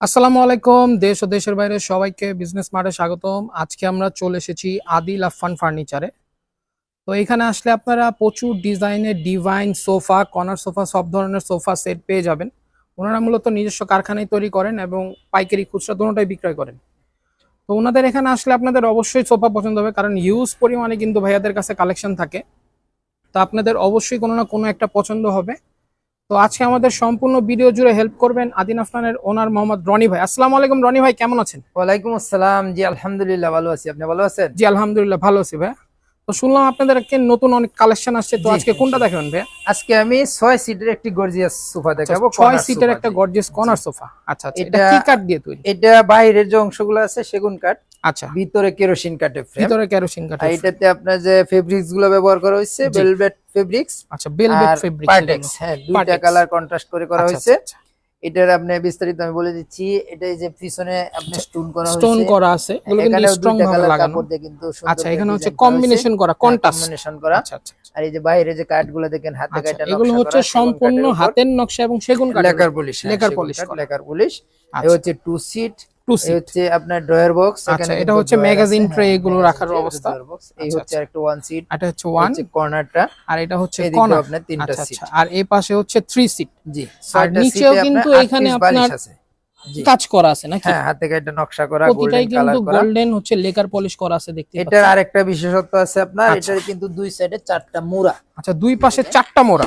আসসালামু আলাইকুম, দেশ ও দেশের বাইরে সবাইকে বিজনেস মার্টে স্বাগতম। আজকে আমরা চলে এসেছি আদিল আফান ফার্নিচারে। তো এখানে আসলে আপনারা প্রচুর ডিজাইনের, ডিভাইন সোফা, কর্নার সোফা, সব ধরনের সোফা সেট পেয়ে যাবেন। ওনারা মূলত নিজস্ব কারখানায় তৈরি করেন এবং পাইকারি খুচরা দুটোটাই বিক্রয় করেন। তো ওনাদের এখানে আসলে আপনাদের অবশ্যই সোফা পছন্দ হবে, কারণ ইউজ পরিমাণে কিন্তু ভাইয়াদের কাছে কালেকশন থাকে। তো আপনাদের অবশ্যই কোনো না কোনো একটা পছন্দ হবে। তো আজকে আমাদের সম্পূর্ণ ভিডিও জুড়ে হেল্প করবেন আদিন আফনানের ওনার মোহাম্মদ রনি ভাই। আসসালামু আলাইকুম রনি ভাই কেমন আছেন? ওয়ালাইকুম আসসালাম। জি আলহামদুলিল্লাহ ভালো আছি। আপনি ভালো আছেন? জি আলহামদুলিল্লাহ ভালো আছি ভাই। তো শুনলাম আপনাদের একটা নতুন অনেক কালেকশন আসছে তো আজকে কোনটা দেখাবেন ভাই আজকে আমি ছয় সিটের একটি গর্জিয়াস সোফা দেখাবো আচ্ছা, ছয় সিটের একটা গর্জিয়াস কর্নার সোফা আচ্ছা আচ্ছা এটা কি কাঠ দিয়ে তৈরি? এটা বাইরের যে অংশগুলো আছে সেগুন কাঠ আচ্ছা। ভিতরে কেরোসিন কাঠের ফ্রেম ভিতরে কেরোসিন কাঠ আর এটাতে আপনার যে ফেব্রিক্সগুলো ব্যবহার করা হয়েছে। ভেলভেট ফেব্রিক্স আচ্ছা বেলভেট আর ফেব্রিক হ্যাঁ দুইটা কালার কন্ট্রাস্ট করে করা আচ্ছা, হয়েছে। এটার আপনি বিস্তারিত আমি বলে দিচ্ছি এটা এই যে পিছনে আপনি স্টোন করা হয়েছে। স্টোন করা আছে এগুলো কিন্তু স্ট্রং ভাবে লাগানো। কিন্তু আচ্ছা এখানে হচ্ছে। কম্বিনেশন করা কন্ট্রাস্ট কম্বিনেশন করা। আচ্ছা আচ্ছা আচ্ছা। আর এই যে বাইরে যে কাটগুলো দেখেন হাতে কাটা কাটা এগুলো হচ্ছে সম্পূর্ণ হাতের নকশা এবং সেগুন কাঠ লেকার পলিশ হ্যাঁ, লেকার পলিশ লেকার পলিশ এ আচ্ছা। হচ্ছে টু সিট টু এই হচ্ছে আপনার ড্রয়ার বক্স আচ্ছা, এটা হচ্ছে magazine tray এগুলো রাখার অবস্থা। এই আচ্ছা, হচ্ছে একটা ওয়ান সিট এটা হচ্ছে ওয়ান কর্নারটা আর এটা হচ্ছে কর্নার আপনার তিনটা আচ্ছা সিট আচ্ছা। আর এই পাশে হচ্ছে থ্রি সিট জি আর নিচেও কিন্তু এখানে আপনার কাজ করা আছে নাকি? হ্যাঁ হাতে কাটা নকশা করা গোল্ডেন কালার কিন্তু করা। গোল্ডেন হচ্ছে লেকার পলিশ করা আছে দেখতে এটার আরেকটা বিশেষত্ব আছে আপনার আচ্ছা। এটার কিন্তু দুই সাইডে চারটা মুড়া। আচ্ছা দুই পাশে চারটা মোড়া।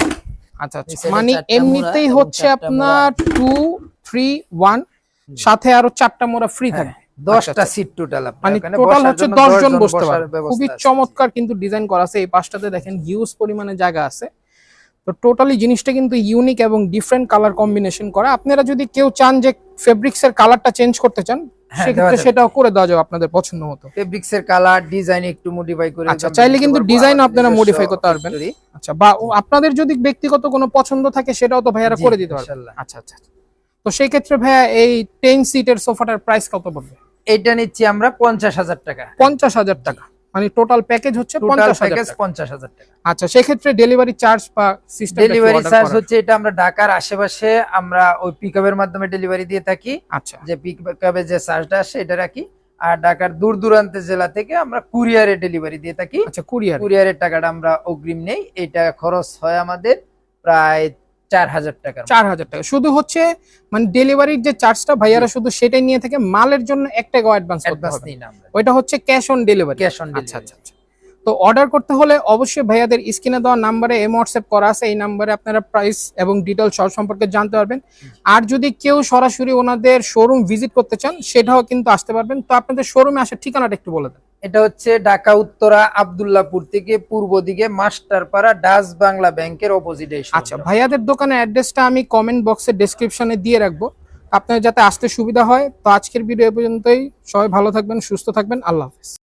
আচ্ছা আচ্ছা। মানে এমনিতেই হচ্ছে আপনার টু থ্রি ওয়ান সাথে আরও চারটা মোড়া ফ্রি থাকে। দশটা আচ্ছা। সিট টোটাল মানে টোটাল হচ্ছে দশ জন বসতে পারে খুবই চমৎকার কিন্তু ডিজাইন করা আছে। এই পাশটাতে দেখেন হিউজ পরিমাণে জায়গা আছে। তো টোটালি জিনিসটা কিন্তু ইউনিক এবং ডিফারেন্ট কালার কম্বিনেশন করা। আপনারা যদি কেউ চান যে ফেব্রিক্স এর কালারটা চেঞ্জ করতে চান হ্যাঁ, সেক্ষেত্রে সেটাও করে দেওয়া যাবে আপনাদের পছন্দ মতো। ফেব্রিক্স এর কালার ডিজাইন একটু মডিফাই করে আচ্ছা, চাইলে কিন্তু আমাদের আপনারা modify করতে পারবেন। আচ্ছা বা ও- আপনাদের যদি ব্যক্তিগত কোনো পছন্দ থাকে সেটাও তো ভাইয়ারা করে দিতে পারবে। ইনশাল্লাহ। আচ্ছা আচ্ছা আচ্ছা। তো সেই ক্ষেত্রে ভাইয়া এই টেন সিটের সোফাটার প্রাইস কত পড়বে? এটা নিচ্ছি আমরা পঞ্চাশ হাজার টাকা। পঞ্চাশ হাজার টাকা। মানে টোটাল প্যাকেজ হচ্ছে পঞ্চাশ প্যাকেজ টাকা। পঞ্চাশ হাজার টাকা। আচ্ছা সেক্ষেত্রে ডেলিভারি চার্জ বা সিস্টেম ডেলিভারি চার্জ হচ্ছে এটা আমরা ঢাকার আশেপাশে আমরা ওই পিকআপের মাধ্যমে ডেলিভারি দিয়ে থাকি। আচ্ছা। যে পিকআপের যে চার্জটা আসে এটা রাখি। আর ঢাকার দূর দূরান্তের জেলা থেকে আমরা কুরিয়ারে ডেলিভারি দিয়ে থাকি। আচ্ছা কুরিয়ার কুরিয়ারের টাকাটা আমরা অগ্রিম নেই। এটা খরচ হয় আমাদের প্রায় চার হাজার টাকা চার হাজার টাকা। শুধু হচ্ছে মানে ডেলিভারির যে চার্জটা ভাইয়ারা শুধু সেটাই নিয়ে থাকে মালের জন্য এক টাকা অ্যাডভান্স করতে হবে। না ওইটা হচ্ছে cash on delivery cash on আচ্ছা আচ্ছা। তো অর্ডার করতে হলে অবশ্যই ভাইয়াদের স্ক্রিনে দেওয়া নাম্বারে এম হোয়াটসঅ্যাপ করা আছে। এই নাম্বারে আপনারা প্রাইস এবং ডিটেল সব সম্পর্কে জানতে পারবেন। আর যদি কেউ সরাসরি ওনাদের শোরুম ভিজিট করতে চান সেটাও কিন্তু আসতে পারবেন। তো আপনাদের শোরুমে আসার ঠিকানাটা একটু বলে দেন। এটা হচ্ছে ঢাকা উত্তরা আবদুল্লাপুর থেকে পূর্ব দিকে মাস্টারপাড়া ডাস বাংলা ব্যাংকের অপোজিটে আচ্ছা ভাইয়াদের দোকানের অ্যাড্রেসটা আমি কমেন্ট বক্সে ডেসক্রিপশনে দিয়ে রাখব। আপনার যাতে আসতে সুবিধা হয়। তো আজকের ভিডিও এ পর্যন্তই। সবাই ভালো থাকবেন সুস্থ থাকবেন। আল্লাহ হাফেজ।